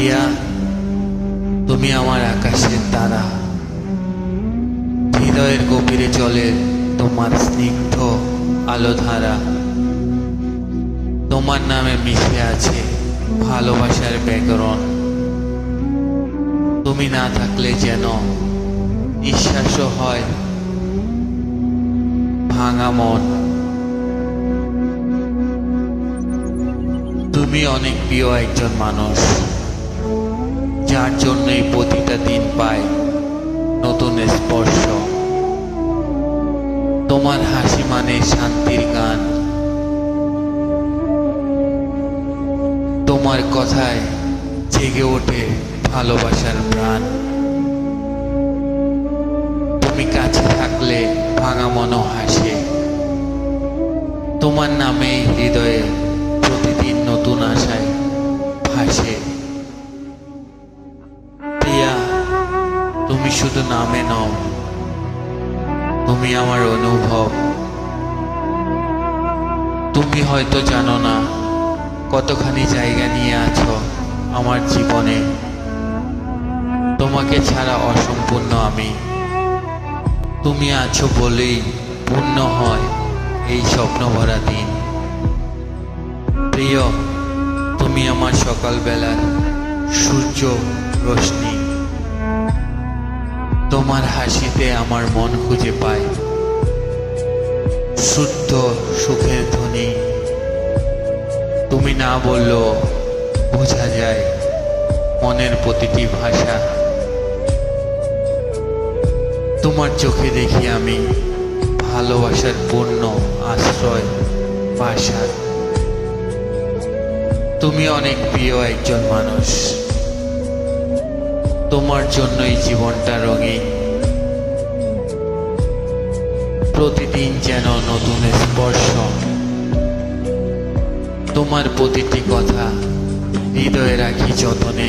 প্রিয়া, তুমি আমার আকাশের তারা। হৃদয়ের গভীরে চলে তোমার স্নিগ্ধ আলোধারা। তোমার নামে মিশে আছে ভালোবাসার ব্যাকরণ। তুমি না থাকলে যেন নিঃশ্বাসও হয় ভাঙা মন। তুমি অনেক প্রিয় একজন মানুষ। যার জন্যই প্রতিটা দিন পায় নতুন স্পর্শ। তোমার হাসি মানে শান্তির গান। তোমার কথায় জেগে ওঠে ভালোবাসার প্রাণ। তুমি কাছে থাকলে ভাঙা মনও হাসে। তোমার নামে হৃদয়ে প্রতিদিন নতুন আশায় ভাসে। তুমি শুধু নামে নও, তুমি আমার অনুভব। তুমি হয়তো জানো না কতখানি জায়গা নিয়ে আছো আমার জীবনে। তোমাকে ছাড়া অসম্পূর্ণ আমি। তুমি আছো বলেই পূর্ণ হয় এই স্বপ্ন ভরা দিন। প্রিয়, তুমি আমার সকালবেলার সূর্য রশ্মি। তোমার হাসিতে আমার মন খুঁজে পায়। শুদ্ধ সুখের ধ্বনি তুমি না বললেও বোঝা যায় মনের প্রতিটি ভাষা। তোমার চোখে দেখি আমি ভালোবাসার পূর্ণ আশ্রয় ভাষা তুমি অনেক প্রিয় একজন মানুষ। তোমার জন্যই জীবনটা রঙিন। প্রতিদিন যেন নতুন স্পর্শ। তোমার প্রতিটি কথা হৃদয়ে রাখি যতনে।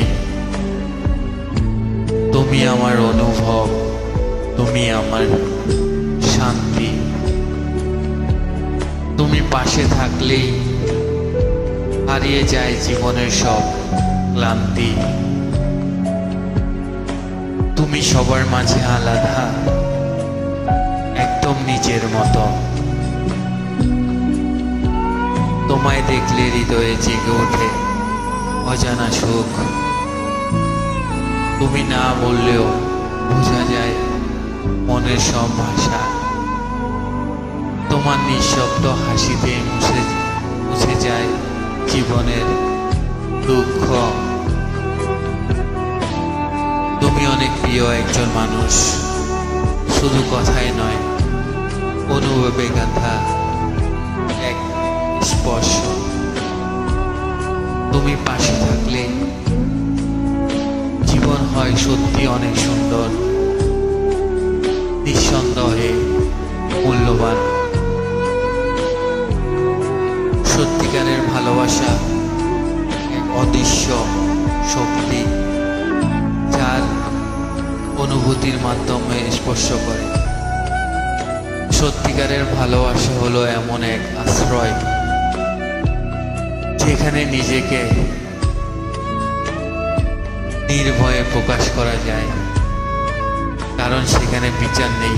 তুমি আমার অনুভব, তুমি আমার শান্তি। তুমি পাশে থাকলেই হারিয়ে যায় জীবনের সব ক্লান্তি। তুমি সবার মাঝে আলাদা, একদম নিজের মতো। তোমায় দেখলে হৃদয়ে জেগে ওঠে অজানা সুখ। তুমি না বললেও বোঝা যায় মনের সব ভাষা। তোমার নিঃশব্দ হাসিতে মুছে মুছে যায় জীবনের দুঃখ। অনেক প্রিয় একজন মানুষ। শুধু কথাই নয়, অনুভবে গাথা এক স্পর্শ। তুমি পাশে থাকলে জীবন হয় সত্যি অনেক সুন্দর, নিঃসন্দেহে মূল্যবান। সত্যিকারের ভালোবাসা এক অদৃশ্য অনুভূতির মাধ্যমে স্পর্শ করে। সত্যিকারের ভালোবাসা হলো এমন এক আশ্রয়, যেখানে নিজেকে নির্ভয়ে প্রকাশ করা যায়, কারণ সেখানে বিচার নেই।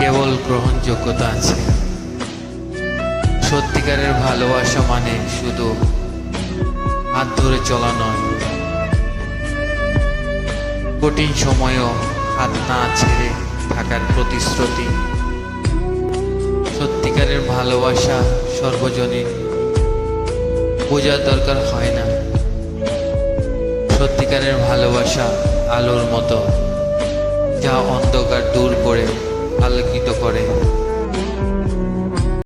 কেবল গ্রহণযোগ্যতা আছে। সত্যিকারের ভালোবাসা মানে শুধু হাত ধরে চলা নয় কঠিন সময়ও হাত না ছেড়ে থাকার প্রতিশ্রুতি। সত্যিকারের ভালোবাসা সর্বজনীন। বোঝার দরকার হয় না। সত্যিকারের ভালোবাসা আলোর মতো, যা অন্ধকার দূর করে আলোকিত করে।